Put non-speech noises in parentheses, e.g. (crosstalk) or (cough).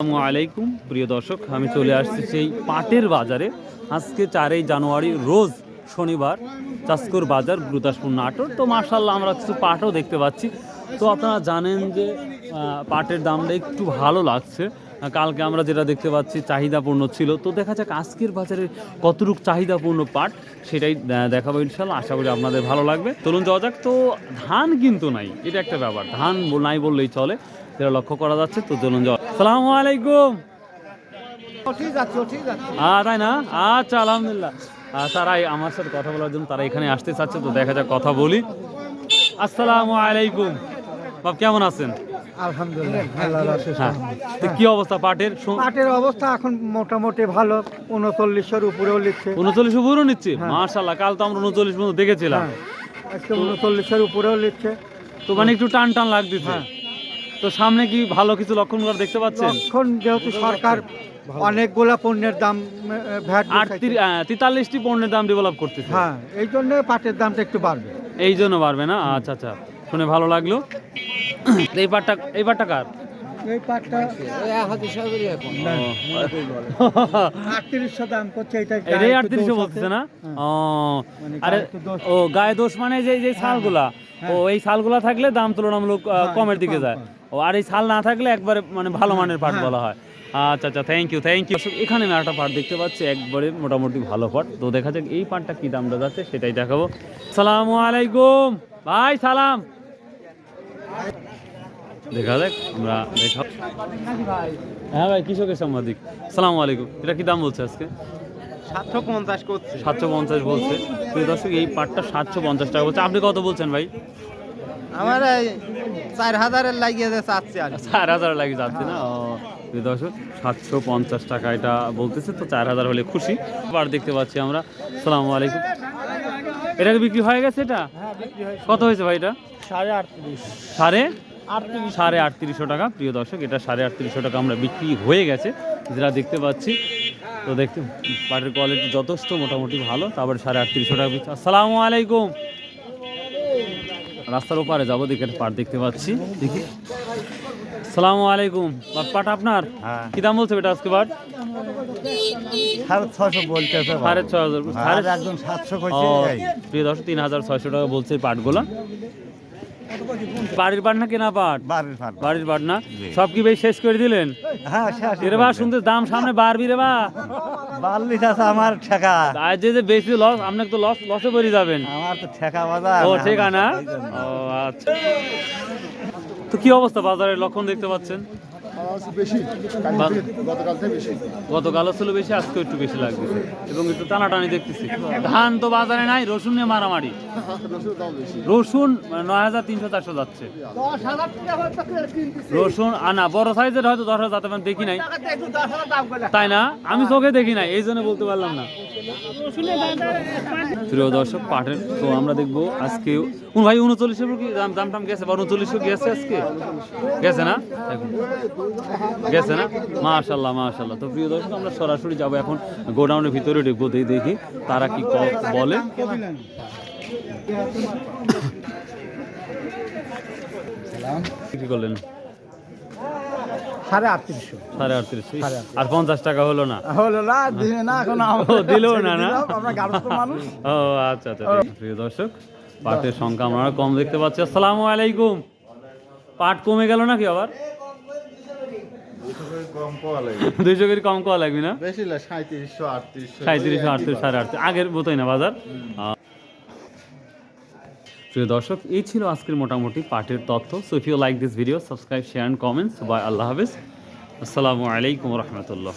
আসসালামু আলাইকুম, প্রিয় দর্শক, আমি চলে আসছি সেই পাটের বাজারে। আজকে চারই জানুয়ারি, রোজ শনিবার চাষকুর বাজার, গুরুদাসপুর নাটোর। তো মার্শাল্লাহ আমরা কিছু পাটও দেখতে পাচ্ছি। তো আপনারা জানেন যে পাটের দামটা একটু ভালো লাগছে। কালকে আমরা যেটা দেখতে পাচ্ছি, চাহিদাপূর্ণ ছিল। তো দেখা যাক আজকের বাজারে কতটুকু চাহিদাপূর্ণ পাট, সেটাই দেখাবো ইনশাল্লাহ আশা করি আপনাদের ভালো লাগবে। চলুন যাওয়া যাক। তো ধান কিন্তু নাই, এটা একটা ব্যাপার। ধান নাই বললেই চলে। যেটা লক্ষ্য করা যাচ্ছে তো চলুন সালাম আলাইকুম। তাই না? আচ্ছা আলহামদুলিল্লাহ। তারাই আমার সাথে কথা বলার জন্য তারা এখানে আসতে চাচ্ছে তো দেখা যাক কথা বলি। আসসালামু আলাইকুম। বাপ কেমন আছেন? আলহামদুলিল্লাহ। হ্যাঁ কি অবস্থা পাটের? পাটের অবস্থা এখন মোটামুটি ভালো উনচল্লিশের উপরেও উনচল্লিশ উপরও নিচ্ছে? মার্শাল্লাহ কাল তো আমরা উনচল্লিশ পর্যন্ত দেখেছিলাম। হ্যাঁ আজকে উনচল্লিশের উপরেও তো মানে একটু টান টান লাগতেছে। হ্যাঁ। তো সামনে কি ভালো কিছু লক্ষণ করে দেখতে পাচ্ছেন? এখন যেহেতু সরকার অনেকগুলা পণ্যের দাম ভ্যাট আটত্রিশ তেতাল্লিশটি পণ্যের দাম ডেভেলপ করতেছে। হ্যাঁ এই জন্য পাটের দামটা একটু বাড়বে। এই জন্য পারবে না? আচ্ছা আচ্ছা। শুনে ভালো লাগল। (coughs) এই পাটটা এই পাটটা কার? এই পাটটা আটত্রিশশো দাম করছে এটা এটাই আটত্রিশশো বলতেছে না? ও। মানে আরে গায়ে দোষ। ও গায়ে দোষ মানে যে যে শালগুলা। ও এই শালগুলা থাকলে দাম তুলনামূলক হ্যাঁ, কমের দিকে যায়। ও আর এই শাল না থাকলে একবারে মানে ভালো মানের পাট বলা হয়। আচ্ছা আচ্ছা থ্যাংক ইউ থ্যাংক ইউ এখানে আমি একটা পাট দেখতে পাচ্ছি একবারে মোটামুটি ভালো পাট তো দেখা যাক এই পাটটা কি দামটা যাচ্ছে সেটাই দেখাবো। সালামু আলাইকুম। ভাই সালাম। দেখা যাক আমরা দেখা হ্যাঁ ভাই কৃষকের সাংবাদিক। সালামু আলাইকুম। এটা কি দাম বলছে আজকে? সাতশো পঞ্চাশ করছে। সাতশো পঞ্চাশ বলছে। দর্শক এই পাটটা সাতশো পঞ্চাশ টাকা বলছে। আপনি কত বলছেন ভাই? আমার চার হাজারের লাগিয়ে চাচ্ছে আর চার হাজার লাগে যাচ্ছে না? ও, প্রিয় দর্শক সাতশো পঞ্চাশ টাকা এটা বলতেছে তো চার হাজার হলে খুশি। পাট দেখতে পাচ্ছি আমরা। সালামু আলাইকুম। এটা বিক্রি হয়ে গেছে এটা? কত হয়েছে ভাই এটা? সাড়ে আটত্রিশ। সাড়ে? সাড়ে আটত্রিশশো টাকা প্রিয় দর্শক এটা সাড়ে আটত্রিশশো টাকা আমরা বিক্রি হয়ে গেছে। যেটা দেখতে পাচ্ছি তো দেখতে পাটের কোয়ালিটি যথেষ্ট মোটামুটি ভালো তারপরে সাড়ে আটত্রিশশো টাকা বিক্রি। আসসালামু আলাইকুম। রাস্তার ওপারে যাব দেখে পাট দেখতে পাচ্ছি। দেখি। আসসালামু আলাইকুম। পাট আপনার? হ্যাঁ। কি দাম বলছে এটা আজকে পাট? প্রিয় দর্শক তিন হাজার ছয়শো টাকা বলছে পাটগুলা। বাড়ির পাট না কেনা পাট? বাড়ির ফাট বাড়ির পাট না? সব কি বেশ শেষ করে দিলেন? হ্যাঁ রে বা শুনতে দাম সামনে বাড়বি রে বা বাল্লিশ আছে আমার ঠেকা। আর যে যে বেশি লস আপনি তো লস লসে পড়ে যাবেন। আমার তো ঠেকা বাজার ও ঠিক না ও আচ্ছা। তো কি অবস্থা বাজারের লক্ষণ দেখতে পাচ্ছেন? গতকালও ছিল বেশি আজকে একটু বেশি লাগতেছে। এবং একটু টানাটানি দেখতেছি। ধান তো বাজারে নাই রসুন নিয়ে মারামারি। রসুন নয় হাজার তিনশো চারশো যাচ্ছে। রসুন আনা বড় সাইজের হয়তো দশ হাজার যাতে দেখি নাই। তাই না? আমি চোখে দেখি নাই এই জন্য বলতে পারলাম না। প্রিয় দর্শক পাটের তো আমরা দেখব আজকে উন ভাই উনচল্লিশের উপর কি দাম দাম টাম গেছে? বা উনচল্লিশও গেছে আজকে? গেছে না? দেখুন। গেছে না? মাশাল্লাহ মাশাল্লাহ। তো প্রিয় দর্শক, আমরা সরাসরি যাব এখন গোডাউনের ভিতরে ঢুকবো দেখি তারা কি ক- বলে। কি করলেন? সাড়ে আটত্রিশশো। সাড়ে আটত্রিশ আর পঞ্চাশ টাকা হলো না? হলো না দিলে না এখন ও না না? আমরা মানুষ। ও আচ্ছা আচ্ছা প্রিয় দর্শক পাটের সংখ্যা আমরা কম দেখতে পাচ্ছি। আসসালামু আলাইকুম। পাট কমে গেল নাকি আবার? কম পাওয়া লাগে দুইশো কেজি কম করা লাগবে না? বেশি না সাঁত্রিশশো আটত্রিশশো সাঁত্রিশশো আটত্রিশ সাড়ে আটত্রিশ। আগের মতোই না বাজার। প্রিয় দর্শক, এই ছিল আজকের মোটামুটি পার্টের তথ্য। So if you like this video subscribe share and comments bye আল্লাহ হাফিজ। আসসালামু আলাইকুম রহমতুল্লাহ।